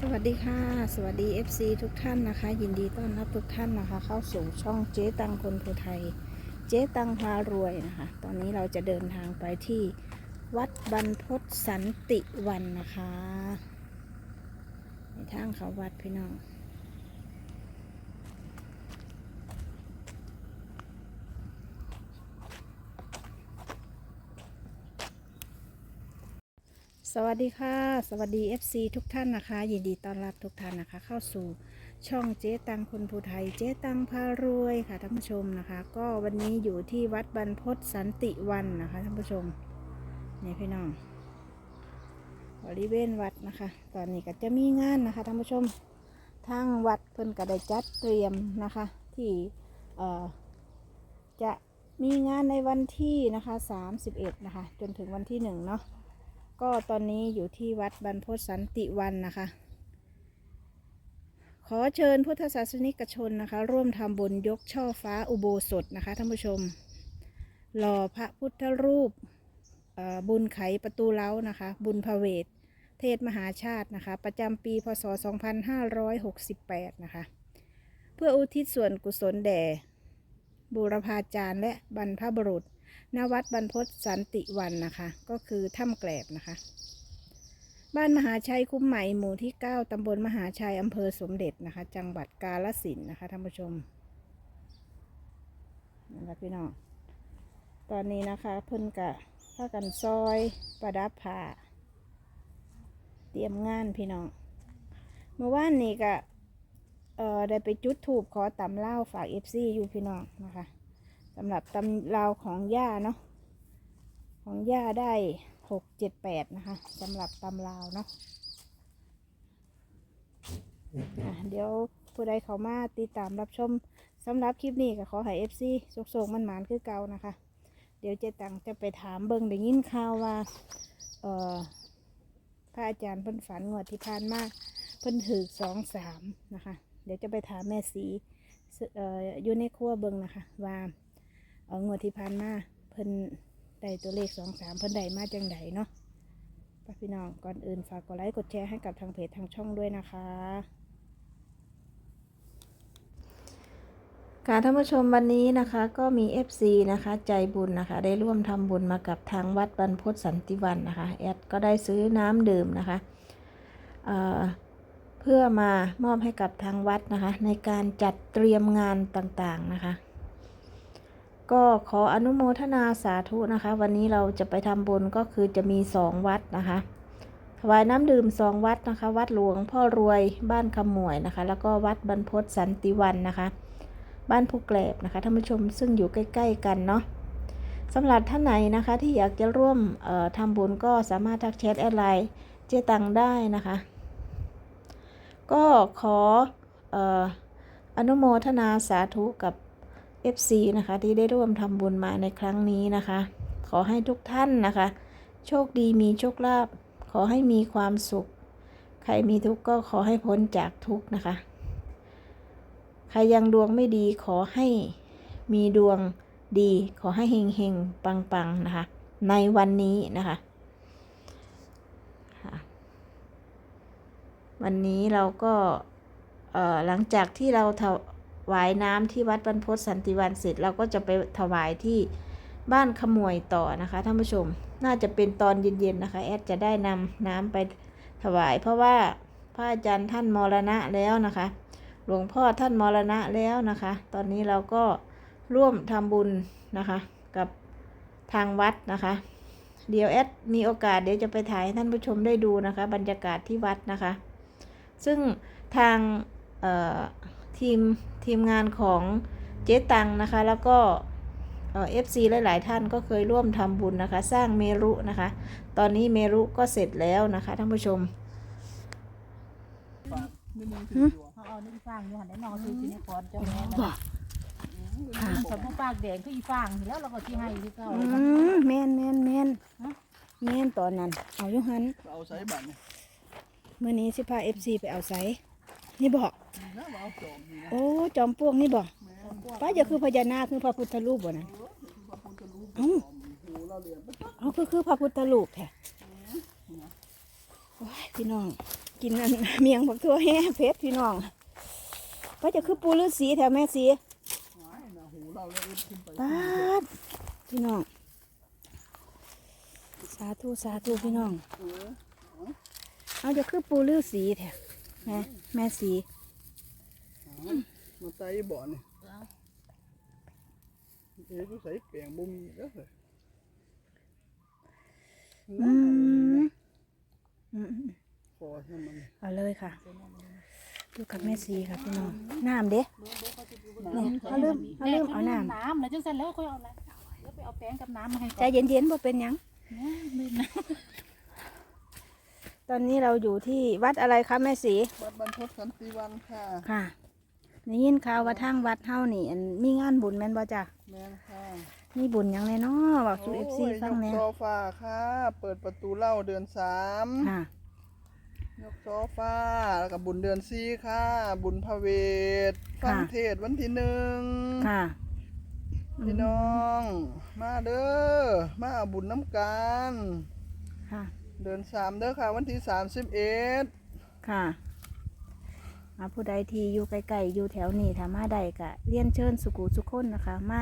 สวัสดีค่ะ สวัสดี FC ทุกท่านนะคะ ยินดีต้อนรับทุกท่านนะคะ เข้าสู่ช่องเจ๊ตังคนภูไทย เจ๊ตังพารวยนะคะ ตอนนี้เราจะเดินทางไปที่วัดบรรพศสันติวันนะคะในทางเขาวัดพี่น้อง สวัสดีค่ะ สวัสดี FC ทุกท่านนะคะ ยินดีต้อนรับทุกท่านนะคะ เข้าสู่ช่องเจ๊ตังคนภูไทย เจ๊ตังพารวยค่ะท่านผู้ชมนะคะ ก็วันนี้อยู่ที่วัดบรรพตสันติวันนะคะท่านผู้ชมนี่พี่น้องบริเวณวัดนะคะ ตอนนี้ก็จะมีงานนะคะท่านผู้ชมทางวัดเพิ่นก็ได้จัดเตรียมนะคะ ที่จะมีงานในวันที่นะคะ 31 นะคะ จนถึงวันที่หนึ่งเนาะ ก็ตอนนี้อยู่ที่วัดบรรพตสันติวันนะคะ ขอเชิญพุทธศาสนิกชนนะคะ ร่วมทำบุญยกช่อฟ้าอุโบสถนะคะท่านผู้ชมหล่อพระพุทธรูปบุญไขประตูเล้านะคะ บุญพระเวท เทศมหาชาตินะคะ ประจำปีพศ 2568 นะคะ เพื่ออุทิศส่วนกุศลแด่บูรพาจารย์และบรรพบุรุษ ณวัดบรรพตสันติวันนะคะ ก็คือถ้ำแกลบนะคะ บ้านมหาชัยคุ้มใหม่หมู่ที่ 9ตำบลมหาชัยอำเภอสมเด็จนะคะ จังหวัดกาฬสินนะคะท่านผู้ชมนั่แหละพี่น้องตอนนี้นะคะเพิ่นกะพากันซอยประดับผ้าเตรียมงานพี่น้องเมื่อวานนี้ก็เอ่อได้ไปจุดถูกขอตำเล่าฝากเอฟซีอยู่พี่น้องนะคะ สำหรับตำราวของย่าเนาะของย่าได้หกเจ็ดแปดนะคะสำหรับตำราวเนาะอะเดี๋ยวผู้ใดเขามาติดตามรับชมสำหรับคลิปนี้ก็ขอให้เอฟซีโศกๆมันหมานคือเก่านะคะ เดี๋ยวเจตังจะไปถามเบิงได้ยินข่าวว่าเอ่อพระอาจารย์เพิ่นฝันงวดที่ผ่านมาเพิ่นถือสองสามนะคะ เดี๋ยวจะไปถามแม่สีเอ่ออยู่ในครัวเบิงนะคะว่า เอางวดที่ผ่านมาเพิ่นได้ตัวเลขสองสามเพิ่นได้มาจังไดเนาะป้าพี่น้องก่อนอื่นฝากกดไลค์กดแชร์ให้กับทางเพจทางช่องด้วยนะคะค่ะท่านผู้ชมวันนี้นะคะก็มี FC นะคะ ใจบุญนะคะ ได้ร่วมทำบุญมากับทางวัดบรรพตสันติวันนะคะแอดก็ได้ซื้อน้ำดื่มนะคะเเพื่อมามอบให้กับทางวัดนะคะ ในการจัดเตรียมงานต่างๆนะคะ ก็ขออนุโมทนาสาธุนะคะ วันนี้เราจะไปทำบุญก็คือจะมีสองวัดนะคะถวายน้ำดื่มสองวัดนะคะ วัดหลวงพ่อรวยบ้านขมวยนะคะ แล้วก็วัดบรรพตสันติวันนะคะ บ้านผู้แกลบนะคะท่านผู้ชมซึ่งอยู่ใกล้ ๆ กันเนาะสำหรับท่านไหนนะคะที่อยากจะร่วมทำบุญก็สามารถทักแชทแอดไลน์เจตังได้นะคะ ก็ขออออนุโมทนาสาธุกับ FC นะคะที่ได้ร่วมทำบุญมาในครั้งนี้นะคะ ขอให้ทุกท่านนะคะ โชคดีมีโชคลาภขอให้มีความสุข ใครมีทุกข์ก็ขอให้พ้นจากทุกข์นะคะ ใครยังดวงไม่ดีขอให้มีดวงดี ขอให้เฮงเฮงปังปังๆนะคะ ในวันนี้นะคะวันนี้เราก็หลังจากที่เรา วายน้ำที่วัดบรรพตสันติวันเสร็จเราก็จะไปถวายที่บ้านขมวยต่อนะคะท่านผู้ชมน่าจะเป็นตอนเย็นๆนะคะ แอดจะได้นำน้ำไปถวาย เพราะว่าพระอาจารย์ท่านมรณะแล้วนะคะ หลวงพ่อท่านมรณะแล้วนะคะ ตอนนี้เราก็ร่วมทำบุญนะคะ กับทางวัดนะคะ เดี๋ยวแอดมีโอกาสเดี๋ยวจะไปถ่ายให้ท่านผู้ชมได้ดูนะคะ บรรยากาศที่วัดนะคะ ซึ่งทางเอ่อ ทีมทีมงานของเจ๊ตังนะคะ แล้วก็เอฟซีหลาย ๆ ท่านก็เคยร่วมทำบุญนะคะ สร้างเมรุนะคะ ตอนนี้เมรุก็เสร็จแล้วนะคะท่านผู้ชมเขาเอานี่ฟางอยู่หันได้นอนซื้อที่นี่ก่อนเจ้าแม่บอกค่ะสมมติปากแดงคืออีฟางแล้วเราก็ที่ให้ที่เก่าอืมแมนแมนแมนแมนตอนนั้น เอาอยู่หันเอาใส่บัตรเนี่ยเมื่อนี้สิพาเอฟซีไปเอาไซ นี่บอกโอ้จอมปลวกนี่บอกป้าจะคือพญานาคคือพระพุทธรูปบ่นั้นเอ้าเอาคือคือพระพุทธรูปแท้พี่น้อง กินอันเมียงผักทั่วแห่เพชรพี่น้องก็จะคือปูฤาษีแถวแม่สีหวายนะหูเราเลยอึดขึ้าพี่น้อง สาธุสาธุพี่น้อง เออเอาจะคือปูฤาษีแถว แม่แม่สีเอามาไต่บ่อนี่เอ๊ะกูใส่แปลงบ่มีเด้อเฮ้ยอืมอืมขอให้มันเอาเลยค่ะดูกับแม่สีค่ะพี่น้องน้ำเด้เนี่ยเขาลืมเขาลืมเอาน้น้ำแล้วจังเสร็จแล้วค่อยเอาอะไรแล้วไปเอาแป้งกับน้ำมาให้ำใจเย็นๆบ่เป็นหยังลืมนะ ตอนนี้เราอยู่ที่วัดอะไรคะแม่สีวัดบรรพตสันติวันค่ะ ค่ะได้ยินข่าวว่าทางวัดเฮานี่อันมีงานบุญแม่นบ่จ้ะแม่นค่ะมีบุญหยังแน่เนาะบอกสู่ FC โอ้ยฟังยแหน่กโซฟาค่ะ เปิดประตูเหล่าเดือนสามค่ะ ยกโซฟาแล้วก็บุญเดือนสี่ค่ะ บุญพระเวทฟังค่ะ เทศน์วันที่หนึ่งค่ะพี่น้อง มาเด้อมาเอาบุญน้ำกัน ค่ะ เดือนสามเด้อค่ะ วันที่สามสิบเอ็ดค่ะมาผู้ใดที่อยู่ใกล้ๆอยู่แถวนี้ถ้ามาใดก็เรียนเชิญสุกุสุคนนะคะ มา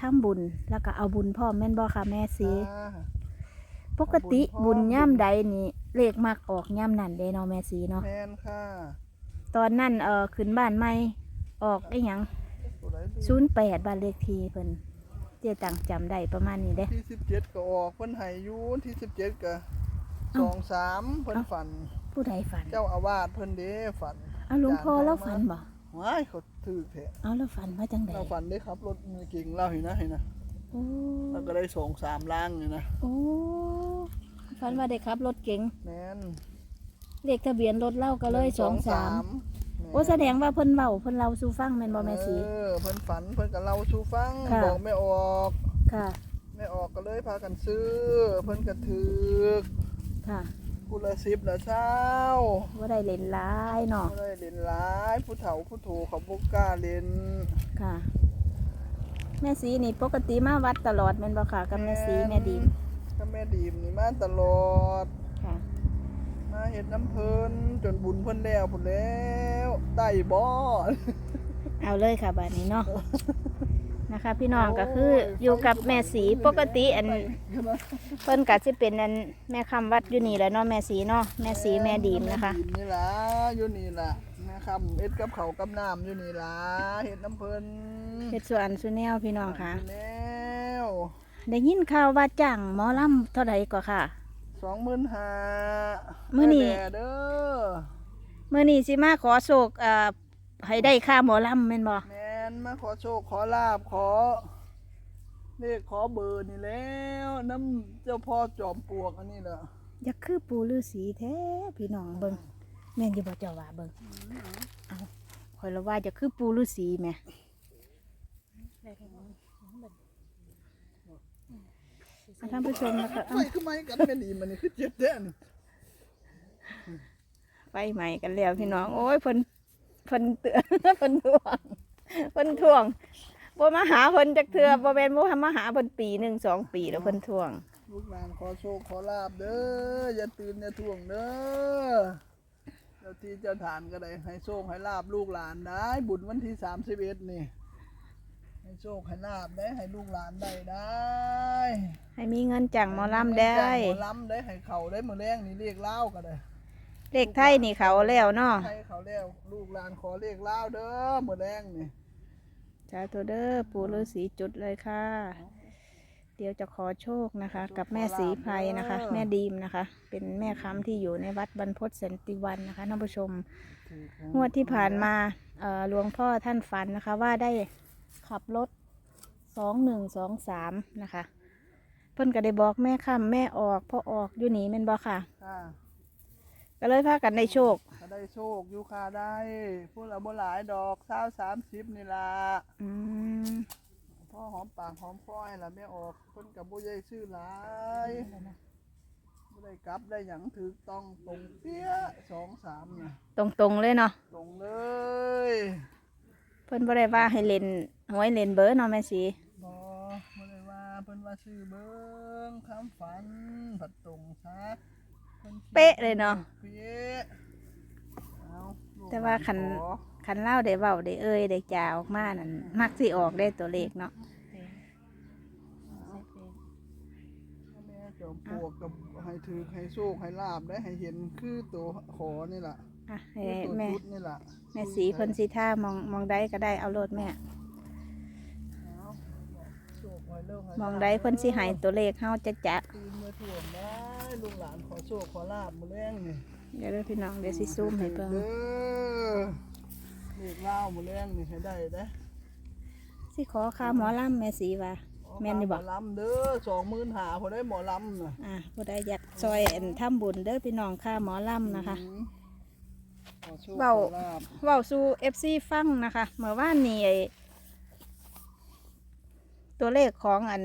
ทำบุญแล้วก็เอาบุญพ่อมแม่นบ่ค่ะแม่สีค่ะปกติเอาบุบุญญพร้อมย่ำใดนี่เลขมักออกย่ำนั่นเด้เนาะแม่สีเนาะแมนค่ะ ตอนนั้นเออขึ้นบ้านใหม่ออกได้หยังตัวไหนดีศูนย์แปดบ้านเลขที่เพิ่นเจ๊ตังจำได้ประมาณนี้เด้ที่สิบเจ็ดก็ออกเพิ่นให้อยูนที่สิบเจ็ดก็ สองสามเพิ่นฝัน ผู้ใดฝันเจ้าอาวาสเพิ่นเด้ฝันเอาหลวงพ่อแล้วฝันบ่ว้ายเขาถือแท้เอาแล้วฝันว่าจังใดเราฝันได้ครับรถมือเก่งเล่าเห็นนะเห็นนะโอ้แล้วก็ได้สองสามล่างอยู่นะโอ้ฝันว่าได้ขับรถเก๋งแมนเลขทะเบียนรถเล่าก็เลยสองสามแม่นโอ้แสดงว่าเพิ่นเว้าเพิ่นเล่าสู่ฟังแม่นบ่แม่สีเออเพิ่นฝันเพิ่นก็เล่าสู่ฟังค่ะบอกไม่ออกค่ะไม่ออกก็เลยพากันซื้อ เพิ่นก็ถือ ค่ะผู้ละสิบละเช้าว่าได้เล่นหลายเนาะบ่ได้เล่นหลายผู้เฒ่าผู้โถเขาบ่กล้าเล่นค่ะ แม่สีนี่ปกติมาวัดตลอดแม่นบ่ค่ะ กับแม่สีแม่ดีมกับแม่ดีมนี่มาตลอด ค่ะ มาเฮ็ดน้ำเพิ่นจนบุญเพิ่นแล้วพุ่นแล้วได้บ่เอาเลยค่ะบัดนี้เนาะ นะคะ พี่น้องก็คืออยู่กับแม่สีปกติอันเพิ่นก็สิเป็นอันแม่คำวัดอยู่นี่แหละเนาะแม่สีเนาะแม่สีแม่ดีมนะคะแม่ดีมนี่ล่ะอยู่นี่ล่ะนะครับเอ็ดกับเขาวกับน้ำอยู่นี่ล่ะเฮ็ดน้ำเพิ่นเฮ็ดส่วนสุแนวพี่น้องค่ะแล้วได้ยินข่าวว่าจ้างหมอลำเท่าไหร่ก็ค่ะ สองหมื่นห้ามื้อนี้เด้อเมื่อนี้สิมาขอโศกเอ่อให้ได้ค่าหมอลำแม่นบ่แมนมา ขอโชคขอลาบขอเลขขอเบอร์นี่แล้ว น้ำเจ้าพ่อจอมปลวกอันนี้เหรออยากคือปู่ฤาษีแท้พี่น้องเบิ่งแม่นอยู่บ่เจ้าว่าเบิ่งเอาข่อยละว่าจะคือปู่ฤาษีแหม่อะท่านผู้ชมนะคะไฟขึ้นมากันแม่ดีมันนี่คือเจ็บแท้นี่ไฟใหม่กันแล้วพี่น้อง โอ้ยเพิ่นเพิ่นเตือนเพิ่นทวง เพิ่นทวงบ่มาหาเพิ่นจักเทื่อบ่แม่นบ่มาหาเพิ่นปีหนึ่งสองปีแล้วเพิ่นทวง ลูกหลานขอโชคขอลาบเด้ออย่าตื่นอย่าท่วงเด้อเจ้าที่เจ้าฐานก็ได้ให้โชคให้ลาบลูกหลานได้บุญวันที่สามสิบเอ็ดนี่ให้โชคให้ลาบได้ให้ลูกหลานได้ได้ให้มีเงินจ้างหมอลำได้หมอลำได้ให้เขาได้มือแรงนี่เรียกเล่าก็ได้เลขไทยนี่เขาแล้วเนาะให้เขาแล้วลูกหลานขอเรียกเล่าเด้อมือแรงนี่ สาธุเด้อปู่ฤาษีจุดเลยค่ะ เดี๋ยวจะขอโชคนะคะ กับแม่สีไพรนะคะ แม่ดีมนะคะ เป็นแม่ค้ำที่อยู่ในวัดบรรพตสันติวันนะคะท่านผู้ชม งวดที่ผ่านมาเอ่อหลวงพ่อท่านฝันนะคะ ว่าได้ขับรถสองหนึ่งสองสามนะคะ เพิ่นก็ได้บอกแม่ค่ำแม่ออกพ่อออกอยู่นี่แม่นบ่ค่ะค่ะ ก็เลยพากันได้โชค ถ้าได้โชคอยู่ค่ะได้พูดละบ่หลายดอกเศร้าสามสิบนี่ล่ะอืมพ่อหอมปากหอมคอยล่ะไม่ออกเพิ่นกับบ่ใหญ่ชื่อหลายบ่ได้กลับได้หยังถูกต้องตรงเปี้ยสองสามน่ะตรงๆเลยเนาะตรงเลยเพิ่นบ่ได้ว่าให้เล่นหวยเล่นเบอร์เนาะแม่สีบ่บ่ได้ว่าเพิ่นว่าชื่อเบิ่งคำฝันผัดตรงซะพิ่นขี เป๊ะเลยเนาะเป๊ะแต่ว่าคันขอคันเล่าได้เว้าได้เอ่ยได้จาออกมานั่นมักสิออกได้ตัวเลขเนาะเป็นใส่เป็นแม่จอมปลวกกับให้ถือให้โชคให้ลาบได้ให้เห็นคือตัวขอนี่ล่ะอะให้คือตัวแม่ชุดนี่ล่ะแม่สีเพิ่นสิท่ามองมองได้ก็ได้เอาโลดแม่เอาโชคให้เลิกให้มองได้เพิ่นสิให้ตัวเลขเฮาจะจะตีนมาถ่วงได้ ลูกหลานขอโชคขอลาบมื้อแรงนี่เดี๋ยวเด้อพี่น้องเดี๋ยวสิซูมให้เบิ่งเด้อเลขเล่ามื้อแรงนี่ให้ได้เด้อสิขอค่าหมอลำแม่สีว่าแม่นนี่บ่หมอลำเด้อสองหมื่นหาพอได้หมอลำน่ะอะผู้ใดอยากซอยอันทำบุญเด้อพี่น้องค่าหมอลำนะคะอืมขอโชคเว้าขอลาบเว้าสู่ FC ฟังนะคะเมื่อวานนี้ไอ้ตัวเลขของอัน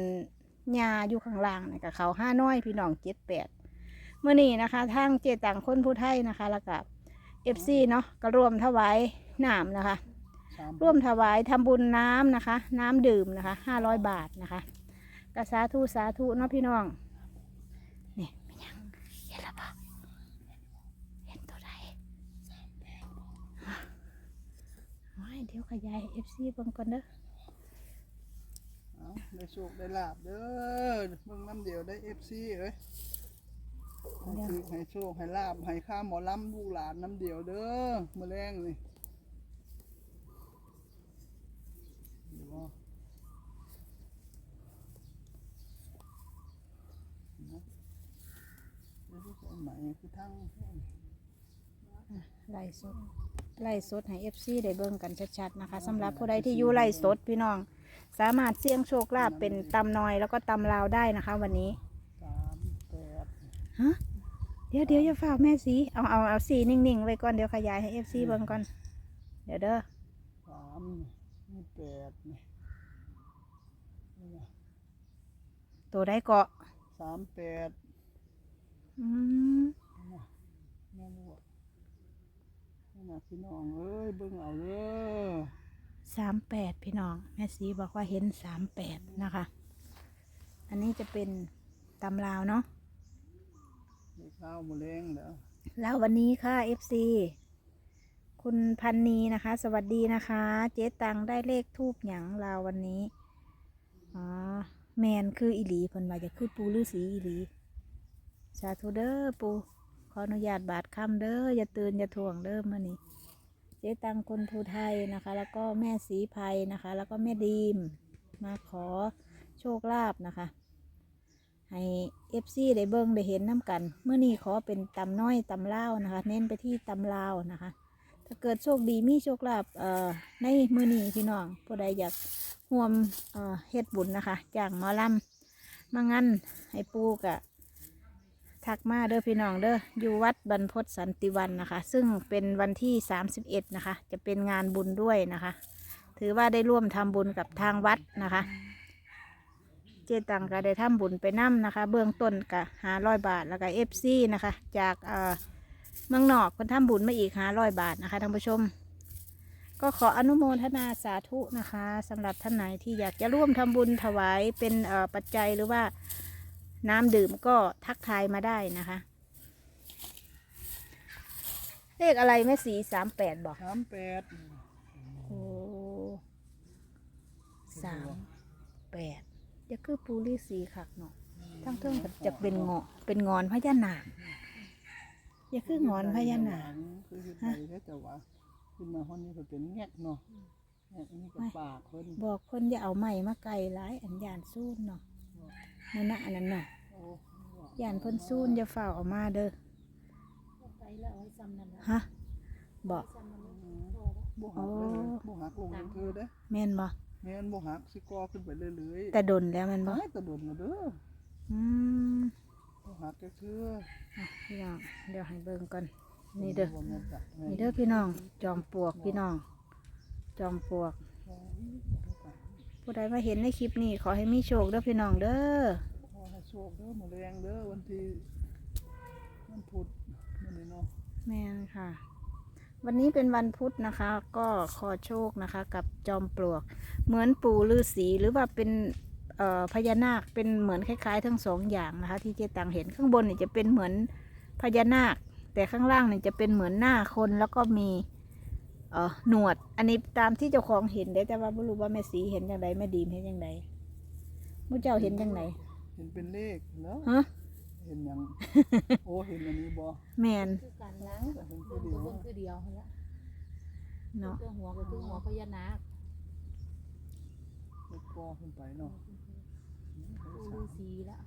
ยาอยู่ข้างล่างนี่กับเขาห้าน้อยพี่น้องเจ็ดแปด เมื่อนี้นะคะทางเจตังคนผู้ไทยนะคะ แล้วก็ FC เนาะก็รวมถวายน้ำนะคะสามร่วมถวายทำบุญน้ำนะคะ น้ำดื่มนะคะห้าร้อยบาทนะคะกสาธุสาธุเนาะพี่น้องนี่เป็นยังเห็นแล้วปะเห็นตัวใดฮะไม่เดี๋ยวขยายเอฟซีเบิ่งก่อนเด้อเอาได้โชคได้ลาบเด้อมึงน้ำเดียวได้เอฟซีเอ้ย ให้ถือให้โชคให้ลาบให้ข้าหมอลำลูกหลานน้ำเดียวเด้อมื้อแรงนี่เดี๋ยวว่าเนาะเดี๋ยวที่ใส่ไหมคือทั้งไล่สดไล่สดให้เอฟซีได้เบิ่งกันชัดๆนะคะสำหรับผู้ใดที่อยู่ไล่สดพี่น้อง สามารถเสี่ยงโชคลาภเป็นตำน้อยแล้วก็ตำลาวได้นะคะ วันนี้สามแปด ฮะเดี๋ยวเดี๋ยวอย่าฝากแม่สีเอาเอาเอาสีนิ่งๆไว้ก่อนเดี๋ยวขยายให้เอฟซีเบิ่งก่อน เดี๋ยวเด้อสามนี่แปดนี่นี่นะตัวได้เกาะสามแปดอืมแม่ลูกนี่นะพี่น้องเอ้ยเบิ่งเอาเด้อสามแปดพี่น้อง แม่สีบอกว่าเห็นสามแปดนะคะ อันนี้จะเป็นตำลาวเนาะ เลขข้าวหมูแรงเด้อแล้ววันนี้ค่ะ FC คุณพันนีนะคะ สวัสดีนะคะ เจ๊ตังได้เลขทูบหยังลาววันนี้อ๋อแมนคืออีหลีเพิ่นว่าจะคือปูฤาษีอีหลีสาธุเด้อปูขออนุญาตบาดคำเด้ออย่าตื่นอย่าถ่วงเด้อมื่อนี้เจ๊ตังคนภูไทยนะคะ แล้วก็แม่สีภัยนะคะ แล้วก็แม่ดีมมาขอโชคลาภนะคะ ให้เอฟซีได้เบิ่งได้เห็นน้ำกันเมื่อนี้ขอเป็นตำน้อยตำเล่าวนะคะ เน้นไปที่ตำลาวนะคะ ถ้าเกิดโชคดีมีโชคลาภในมือนี้พี่น้องผู้ใดอยากร่วมเฮ็ดบุญนะคะจ้างหมอลำมางั้นให้ปูกะทักมาเด้อพี่น้องเด้ออยู่วัดบรรพตสันติวันนะคะ ซึ่งเป็นวันที่ 31 นะคะ จะเป็นงานบุญด้วยนะคะ ถือว่าได้ร่วมทำบุญกับทางวัดนะคะ เจตังก็ได้ทำบุญไปนํนะคะ เบื้องต้นก็หาร้อยบาทแล้วก็เอฟซีนะคะ จากเอ่อเมืองนอกคนทำบุญมาอีกหาร้อยบาทนะคะท่านผู้ชม ก็ขออนุโมทนาสาธุนะคะสำหรับท่านไหนที่อยากจะร่วมทำบุญถวายเป็นเอ่อปัจจัยหรือว่าน้ำดื่มก็ทักทายมาได้นะคะ เลขอะไรแม่สีสามแปดบอกสามแปดโอ้สามแปด จะคือปูริสีคักเนาะทั้งเทิงก็จะเป็นเงาะเป็นงอนพญานาคอย่าคืองอนพญานาคคือเฮ็ดไดแค่จะว่าขึ้นมาห้องนี้ก็เป็นแงกเนาะแงกอันนี้ก็ปากเพิ่นบอกเพิ่นอย่าเอาไม้มาไกลหลายอันยานซูนเนาะนั่นน่ะอันนั้นน่ะโอ้ยานเพิ่นซูนอย่าฝ่าเอามาเด้อไปแล้วเอาไว้ซ้ำนั่นละฮะบอกซ้ำนั่นละบ่หักเลยบ่หักลงเธอเด้อแม่นบ่ แม่นบ่หักสิกอขึ้นไปเรื่อยๆแต่ดนแล้วแม่นบ่ตายตะโดนมาเด้ออืมบ่หักก็คืออะพี่น้องเดี๋ยวให้เบิ่งก่อนนี่เด้อบ่แม่นจ้ะนี่เด้อพี่น้อง จอมปลวกพี่น้อง จอมปลวก ผู้ใดมาเห็นในคลิปนี้ขอให้มีโชคเด้อพี่น้องเด้อขอให้โชคเด้อมื้อแรงเด้อวันที่วันพุธมื้อนี้เนาะแม่นค่ะ วันนี้เป็นวันพุธนะคะ ก็ขอโชคนะคะ กับจอมปลวก เหมือนปู่ฤาษีหรือว่าเป็นเอ่อพญานาคเป็นเหมือนคล้ายๆ ทั้งสองอย่างนะคะ ที่เจตังเห็นข้างบนเนี่ยจะเป็นเหมือนพญานาค แต่ข้างล่างเนี่ยจะเป็นเหมือนหน้าคนแล้วก็มีเออหนวด อันนี้ตามที่เจ้าของเห็นเด้แต่ว่าไม่รู้ว่าแม่สีเห็นยังไงแม่ดีมเห็นยังไงมุเจ้าเห็นยังไงเห็นเป็นเลขแล้วฮะ เห็นหยัง โอ้เห็นอันนี้บ่แมนคือกันล้างเห็นเบคือเดียวนคือเดียวหั่นละเนาะเครื่องหัวก็คือหัวพญานาคเลขปอขึ้นไปเนาะปูฤาษีละ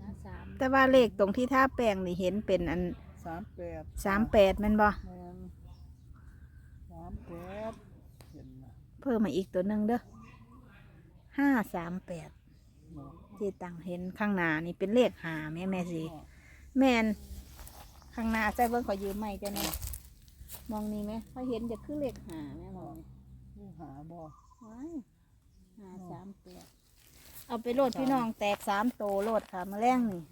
นะสามแต่ว่าเลขตรงที่ท่าแป้งนี่เห็นเป็นอันสามแปดสามแปดแมันบ่แมนสามแปดเห็นนะเพิ่มมาอีกตัวหนึ่งเด้อห้าสามแปดเนาะ ที่ตังเห็นข้างหน้านี่เป็นเลขหาแม่แม่สีเนาะแมนข้างหน้าใส่เบิ้งขอยืมไม่จ้ะเนี่ยมองนี่ไหมเขาเห็นจะคือเลขหาแม่มองนี่นี่หาบ่ว้ายหาสามแปดเอาไปโหลดพี่น้องแตกสามโตโหลดค่ะมาแรงนี่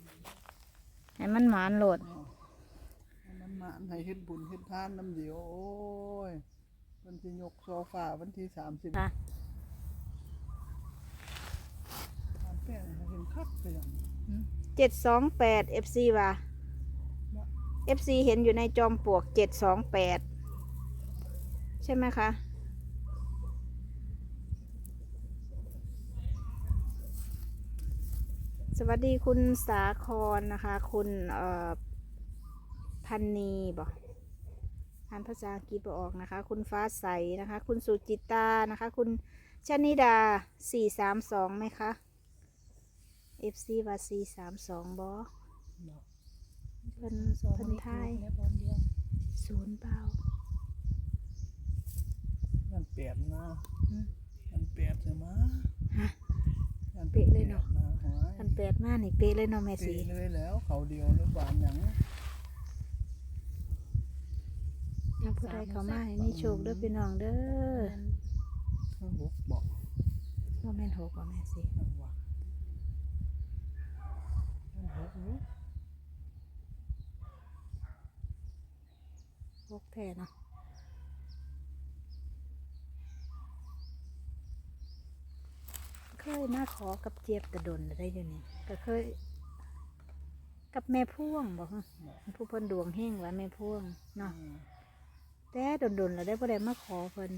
ให้มันหมานโหลดเนาะให้มันมาให้เฮ็ดบุญเฮ็ดทานน้ำเดียวโอ้ยวันที่ยกโซฟาวันที่สามสิบ ค่ะ สามแปดให้เห็ นคักไปอย่างเจ็ดสองแปดเอฟซีว่ะเอฟซีเห็นอยู่ในจอมปลวกเจ็ดสองแปดใช่ไหมคะสวัสดีคุณสาครนะคะ คุณเอ่อพันนีบอกอ่านภาษาอังกฤษบ่ออกนะคะ คุณฟ้าใสนะคะ คุณสุจิตานะคะ คุณชนิดาสี่สามสองไหมคะ FC ว่าสี่สามสองบอเนาะเพิ่นสองเพิ่นทายแล้วพร้อมเดียวศูนย์เปล่ายันแปดนะอืมยันแปดใช่ไหมฮะยันเป๊ะเลยเนาะแปดหอยอันแปดมานี่เป๊ะเลยเนาะแม่สีเป๊ะเลยแล้วเขาเดียวหรือบานหยังเอาผู้ใดเขามาให้มีโชคเด้อพี่น้องเด้อเครื่องบุกบอกว่าแม่นหกว่าแม่สี นั่นวะ เครื่องบุกอยู่หกแท้เนาะเคยมาขอกับเจี๊ยบกระดนได้เดี๋ยวนี้ก็เคย กับแม่พ่วงบอกฮะผู้เพิ่นดวงเฮงว่าแม่พ่วงเนาะอืมแต่โดนๆเราได้บ่ได้มาขอเพิ่น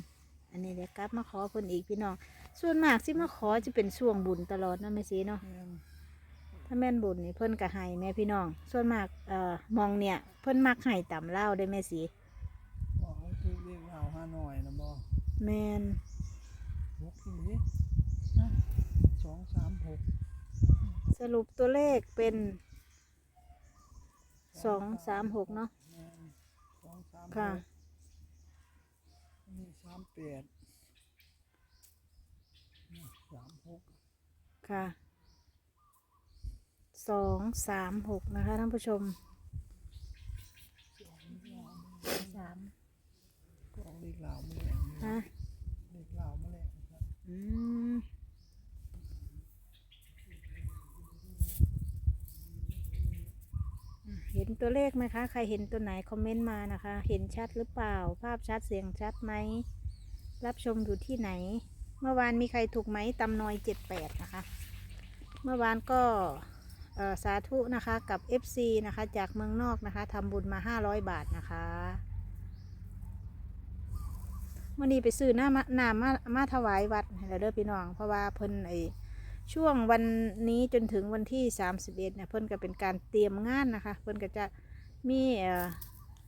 อันนี้เดี๋ยวกลับมาขอเพิ่นอีกพี่น้อง ส่วนมากสิมาขอจะเป็นช่วงบุญตลอดเนาะแม่สีเนาะแม่น ถ้าแม่นบุญนี่เพิ่นก็ให้แม่พี่น้อง ส่วนมากเอ่อมองเนี่ย เพิ่นมักให้ต่ำเล่าวได้แม่สีบอกให้คือเรียกเราห้าหน่อยนะบอแม่นหกอีนี้สองสามหกสรุปตัวเลขเป็นสองสามหกเนาะแม่นสองสามหค่ะกนี่สามแปดนี่สามหกค่ะ สองสามหกนะคะท่านผู้ชมสามก็เรียกเรามาแรงฮะเรียกเรามาแรงครับอืมอะเห็นตัวเลขไหมคะ ใครเห็นตัวไหนคอมเมนต์มานะคะ เห็นชัดหรือเปล่า ภาพชัดเสียงชัดไหม รับชมอยู่ที่ไหน เมื่อวานมีใครถูกไหมตำนอยเจ็ดแปดนะคะ เมื่อวานก็เอ่อ สาธุนะคะกับ FC นะคะจากเมืองนอกนะคะทำบุญมา 500 บาทนะคะเมื่อนี้ไปซื้อหน้ามาน้ำมามาถวายวัดแล้วเด้อพี่น้อง เพราะว่าเพิ่นไอช่วงวันนี้จนถึงวันที่ 31เนี่ยเพิ่นก็เป็นการเตรียมงานนะคะ เพิ่นก็จะมี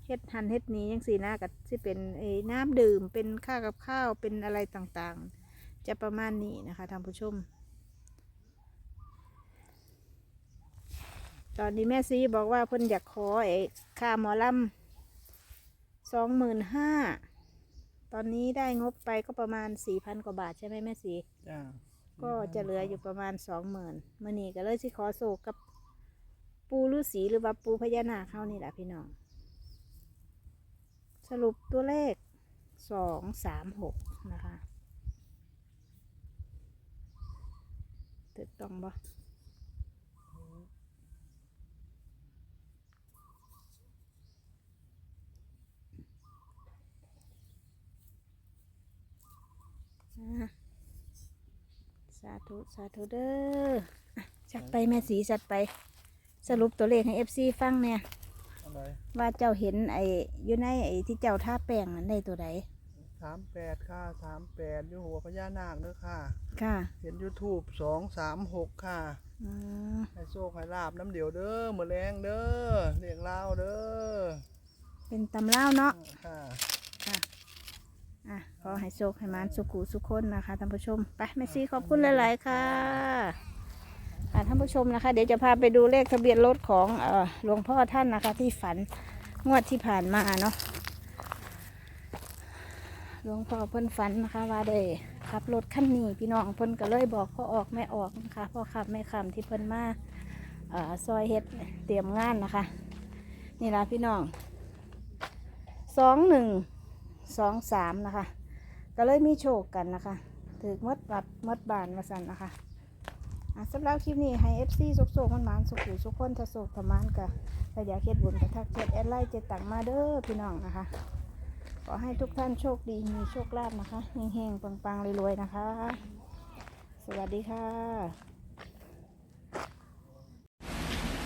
เฮ็ดหันเฮ็ดนี้ยังสีหนะก็สิเป็นไอ้น้ำดื่มเป็นข้าวกับข้าวเป็นอะไรต่างๆ จะประมาณนี้นะคะท่านผู้ชม ตอนนี้แม่ซีบอกว่าเพิ่นอยากขอไอ้ค่าหมอลำสองหมื่นห้าตอนนี้ได้งบไปก็ประมาณสี่พันกว่าบาทใช่ไหมแม่สีจ้าก็จะเหลืออยู่ประมาณสองหมื่นมื่อนี้ก็เลยสิขอโศกกับปูฤาษีหรือว่าปูพญานาคเข้านี่แหละพี่น้อง สรุปตัวเลขสองสามหกนะคะถูกต้องปะ สาธุสาธุเด้ออะจัดไปแม่สีจัดไป สรุปตัวเลขให้เอฟซีฟังเนี่ยอะไรว่าเจ้าเห็นไอ้อยู่ในไอ้ที่เจ้าท่าแป้งนั้นได้ตัวใดทสามแปดค่ะสามแปดอยู่หัวพญานาคเด้อค่ะ ค่ะ เห็นยูทูบสองสามหกค่ะอืมให้โชคให้ลาบน้ำเดียวเด้อมือแรงเด้อเลี้ยงเล่าวเด้อเป็นตำเล่าวเนาะค่ะค่ะ อะขอให้โชคให้มานสุขุสุขคนนะคะท่านผู้ชมไปแม่ซีขอบคุณหลายๆค่ะอะท่านผู้ชมนะคะ เดี๋ยวจะพาไปดูเลขทะเบียนรถของเอ่อหลวงพ่อท่านนะคะ ที่ฝันงวดที่ผ่านมาเนาะหลวงพ่อเพิ่นฝันนะคะ ว่าได้ขับรถคันนี้พี่น้องเพิ่นก็เลยบอกพ่อออกแม่ออกนะคะพ่อขับแม่คำที่เพิ่นมาเอ่อซอยเฮ็ดเตรียมงานนะคะ นี่ละพี่น้องสองหนึ่ง สองสามนะคะ ก็เลยมีโชคกันนะคะถือมดบัดมดบานมาสันนะคะอะสำหรับคลิปนี้ให้ FC สุกโศกมันมานสุขุสุขคนทะโศกทะมานกะถ้าอยากเฮ็ดบุญกระทักเจ็ดแอดไลน์เจ็ดตังมาเด้อพี่น้องนะคะ ขอให้ทุกท่านโชคดีมีโชคลาภนะคะเฮงๆปังๆรวยๆนะคะ สวัสดีค่ะ